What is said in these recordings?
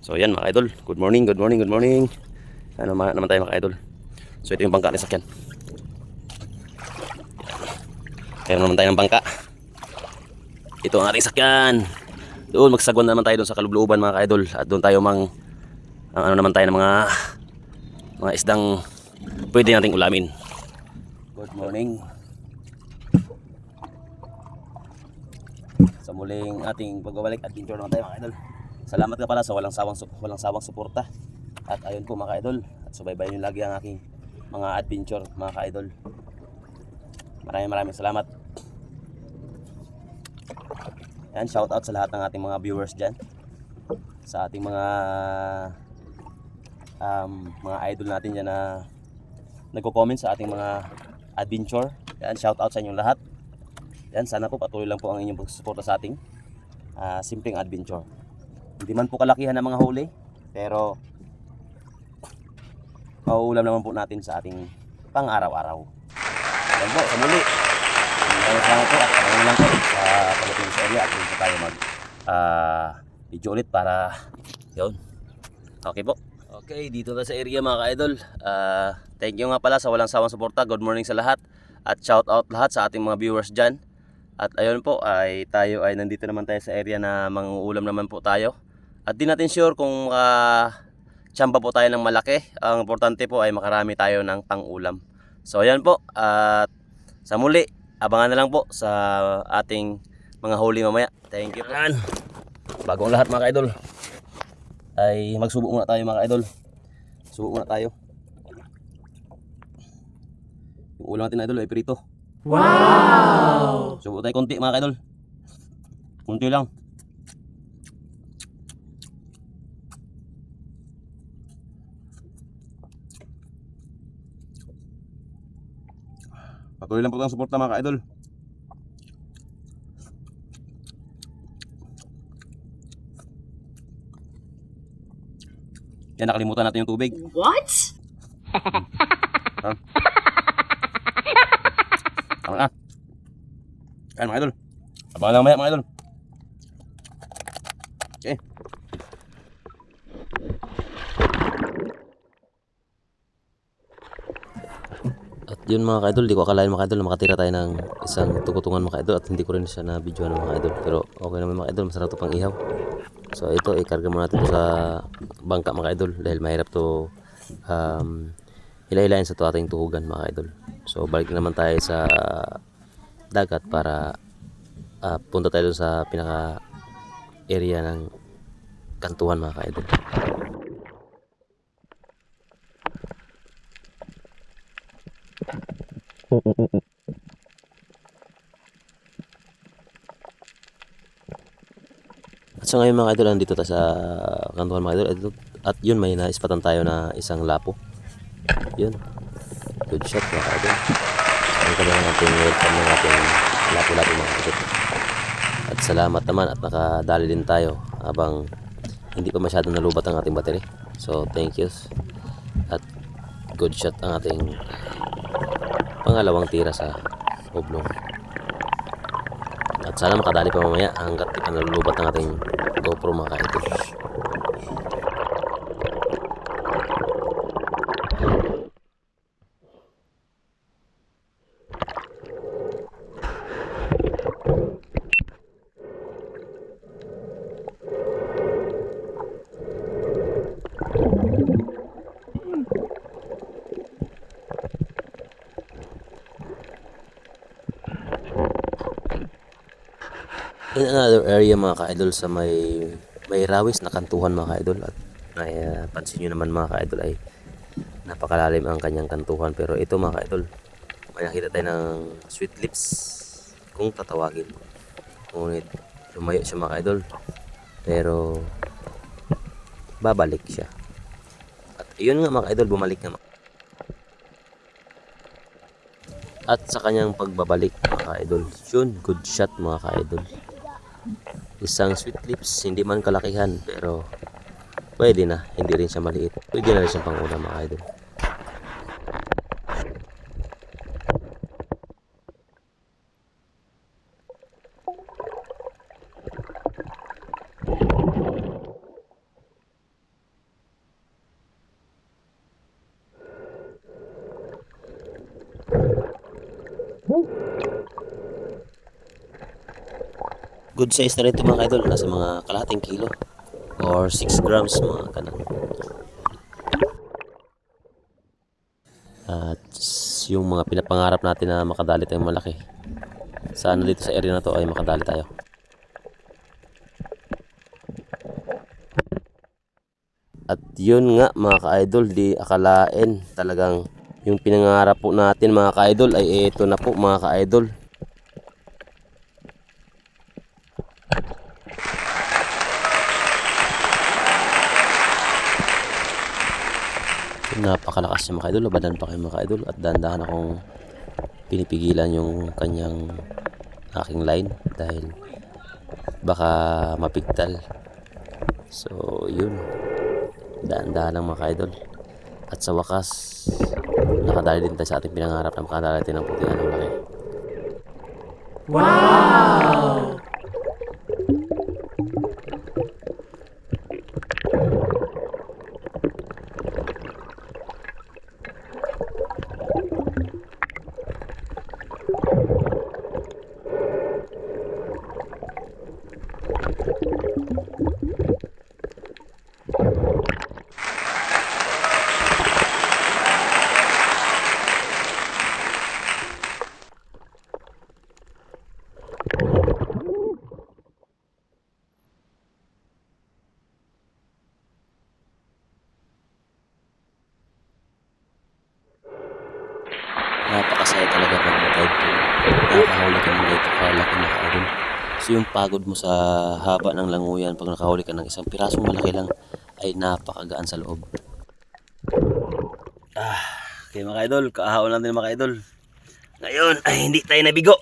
So yan mga idol, good morning, good morning, good morning. Ano naman, naman tayo mga idol. So ito yung bangka ni sakyan. Meron naman tayo ng bangka. Ito ang ating sakyan. Doon magsagwan naman tayo doon sa kalubluban mga idol at doon tayo mang ang ano naman tayo ng mga mga isdang pwede nating ulamin. Good morning. Sa muling ating pagbabalik adventure naman tayo mga idol. Salamat ka pala sa walang sawang walang sawang suporta. At ayun po mga idol, at subaybayan niyo lagi ang aking mga adventure mga ka-idol. Maraming maraming salamat. Yan, shout out sa lahat ng ating mga viewers diyan. Sa ating mga um, mga idol natin diyan na nagko-comment sa ating mga adventure. Yan, shout out sa inyong lahat. Yan, sana po patuloy lang po ang inyong pagsuporta sa ating ah, simpleng adventure. Hindi man po kalakihan ng mga huli, pero mauulam naman po natin sa ating pang-araw-araw. Yan po, sa muli. Salamat po at maraming lang po sa pagdating sa area at dito tayo mag ah, video ulit para yun. Okay po. Okay, dito na sa area mga ka-idol. Ah, thank you nga pala sa walang sawang suporta. Good morning sa lahat. At shout out lahat sa ating mga viewers dyan. At ayun po, ay tayo ay nandito naman tayo sa area na manguulam naman po tayo. At di natin sure kung uh, tsamba po tayo ng malaki. Ang importante po ay makarami tayo ng pang-ulam. So ayan po, at sa muli, abangan na lang po sa ating mga huli mamaya. Thank you. Yan. Bagong lahat mga idol ay magsubok muna tayo mga idol. Subok muna tayo. Yung ulam natin idol ay prito. Wow! Subok tayo konti mga idol. Konti lang. Patuloy lang po ang suporta mga ka-idol. Yan, nakalimutan natin yung tubig. What? Tama na. Yan mga idol. Abangan lang maya mga idol. Okay. Yun mga kaidol, di ko akalain mga kaidol na makatira tayo ng isang tukutungan mga kaidol at hindi ko rin siya na video ng mga kaidol. Pero okay naman mga kaidol, masarap to pang ihaw. So ito, ikarga muna natin sa bangka mga kaidol dahil mahirap to um, hila-hilain sa to ating tuhugan mga kaidol. So balik na naman tayo sa dagat para ah, punta tayo sa pinaka area ng kantuhan mga kaidol. At so ngayon mga idol, nandito tayo sa kantuhan mga idol. At, yun, may naispatan tayo na isang lapo. Yun. Good shot mga idol. So, ang kanya natin welcome ng ating lapo-lapo mga idol. At salamat naman at nakadali din tayo habang hindi pa masyadong nalubat ang ating battery. So thank you. At good shot ang ating pangalawang tira sa oblong. At sana makadali pa mamaya hanggat di pa nalulubat ang ating GoPro mga kaidol. In another area mga ka-idol sa may may rawis na kantuhan mga ka-idol. At ay, uh, pansin nyo naman mga ka-idol ay napakalalim ang kanyang kantuhan. Pero ito mga ka-idol may nakita tayo ng sweet lips kung tatawagin. Ngunit lumayo siya mga ka-idol. Pero babalik siya. At yun nga mga ka-idol bumalik nga at sa kanyang pagbabalik mga ka-idol yun good shot mga ka-idol isang sweet lips hindi man kalakihan pero pwede na. Hindi rin siya maliit. Pwede na rin siyang pangulam mga idol Good size na rin ito mga idol. Nasa mga kalahating kilo. Or 6 grams mga kanan. At yung mga pinapangarap natin na makadali tayong malaki. Sana dito sa area na to ay makadali tayo. At yun nga mga ka-idol, di akalain talagang yung pinangarap po natin mga ka-idol ay ito na po mga ka-idol. Napakalakas niya mga ka-idol, labanan pa kayo mga ka-idol at dahan-dahan akong pinipigilan yung kanyang aking line dahil baka mapigtal. So, yun. Daan-daan lang mga ka-idol. At sa wakas, nakadali din tayo sa ating pinangarap na makadali tayo ng putingan ng laki. Napakasaya talaga pag kahit nakakahuli ka ng ganito kalaki na ka-idol. So yung pagod mo sa haba ng languyan pag nakahuli ka ng isang pirasong malaki lang ay napakagaan sa loob. Ah, okay mga idol, kaahon natin mga idol. Ngayon ay hindi tayo nabigo.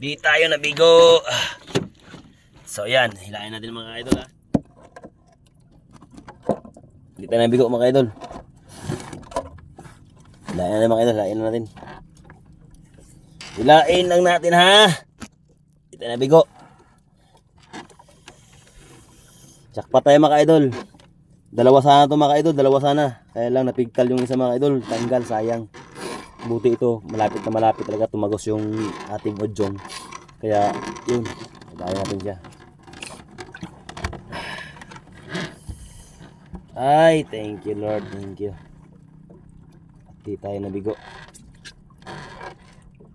Di tayo nabigo. So yan, hilahin natin mga idol ha. Hindi tayo nabigo mga idol. Hilahin natin mga idol, hilahin natin. Hilain lang natin ha. Hindi tayo nabigo. Jackpot tayo mga idol. Dalawa sana to mga idol, dalawa sana. Kaya lang napigtal yung isa mga idol, tanggal, sayang. Buti ito, malapit na malapit talaga tumagos yung ating odyong. Kaya yun, hilahin natin siya. Ay, thank you Lord, thank you. Di tayo nabigo.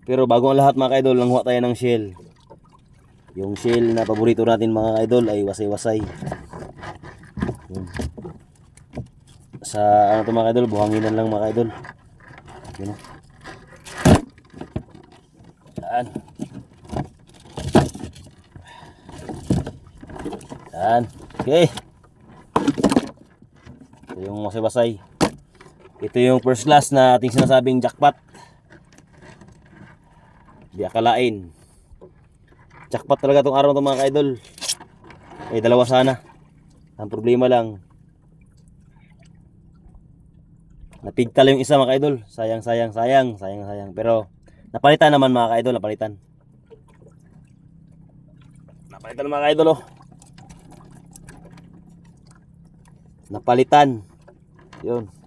Pero bago ang lahat mga idol, langhuwa tayo ng shell. Yung shell na paborito natin mga idol ay wasay-wasay. Yun. Sa ano to mga idol, buhanginan lang mga idol. Yun. Yan. Yan. Okay. Ito yung wasay-wasay. Ito yung first class na ating sinasabing jackpot. Di akalain. Jackpot talaga tong araw to mga idol. Eh dalawa sana. Ang problema lang. Napigtal yung isa mga idol. Sayang, sayang, sayang, sayang, sayang. Pero napalitan naman mga idol, napalitan. Napalitan mga idol oh. Napalitan. Yun.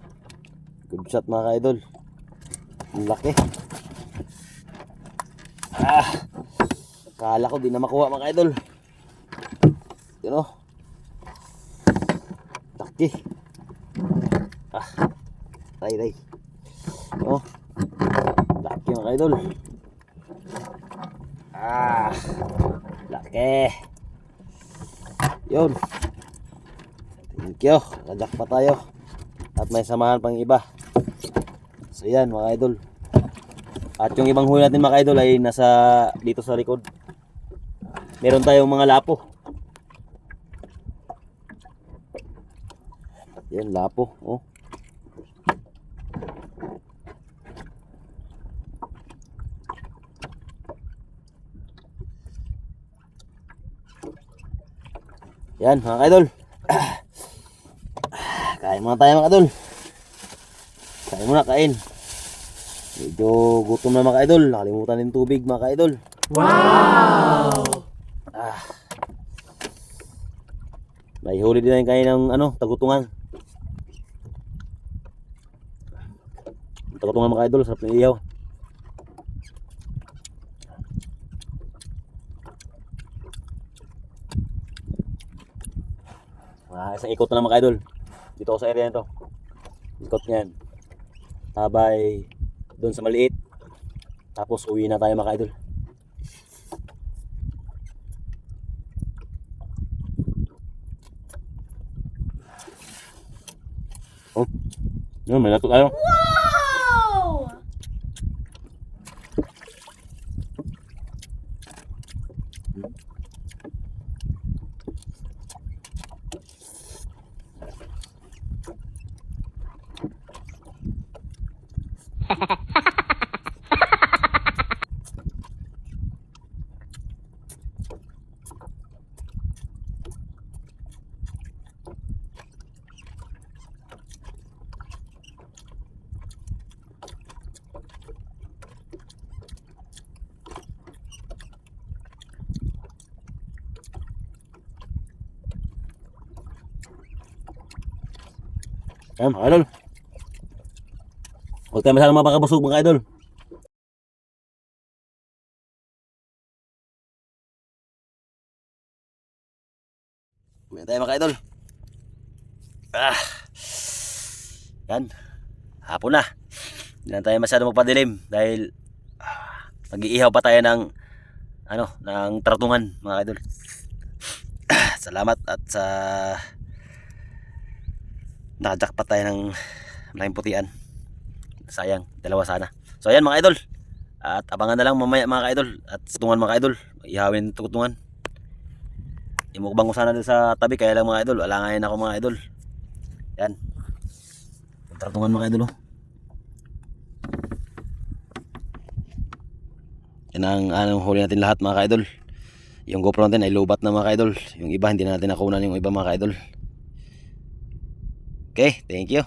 Good shot mga idol. Ang laki. Ah. Kala ko di na makuha mga idol. Yun oh. Laki. Ah. Ray, ray. Oh. Laki mga idol. Ah. Laki. Yun. Thank you. Najak pa tayo. At may samahan pang iba. So yan mga idol. At yung ibang huli natin mga idol ay nasa dito sa likod. Meron tayong mga lapo. Yan lapo. Oh. Yan mga idol. Kain muna tayo mga idol. Kain muna, kain. Medyo gutom na mga idol. Nakalimutan din tubig mga idol. Wow! Ah. May huli din kayo ng ano, tagutungan. tutungan mga idol, sarap ng iyaw. Ah, isang ikot na lang mga idol. Dito ako sa area na to. Ikot niyan. Tabay doon sa maliit. Tapos uwi na tayo mga idol. Oh, yun, may lato tayo. Wow! Mga idol. Huwag tayo masyadong mapakabusog mga idol. Uwi tayo mga idol. Ah. Yan. Hapon na. Hindi na tayo masyadong magpadilim dahil ah, mag-iihaw pa tayo ng ano, ng tratungan mga idol. Ah, Salamat at sa nakajakpat tayo ng malaking putian. Sayang, dalawa sana. So ayan mga idol. At abangan na lang mamaya mga idol. At tungan mga idol. Ihawin ito tungan. Imukbang ko sana dun sa tabi. Kaya lang mga idol. Wala ngayon ako mga idol. Yan. Tratungan mga idol. Oh. Yan ang anong huli natin lahat mga idol. Yung GoPro natin ay lobat na mga idol. Yung iba hindi na natin nakunan yung iba mga idol. Okay, thank you.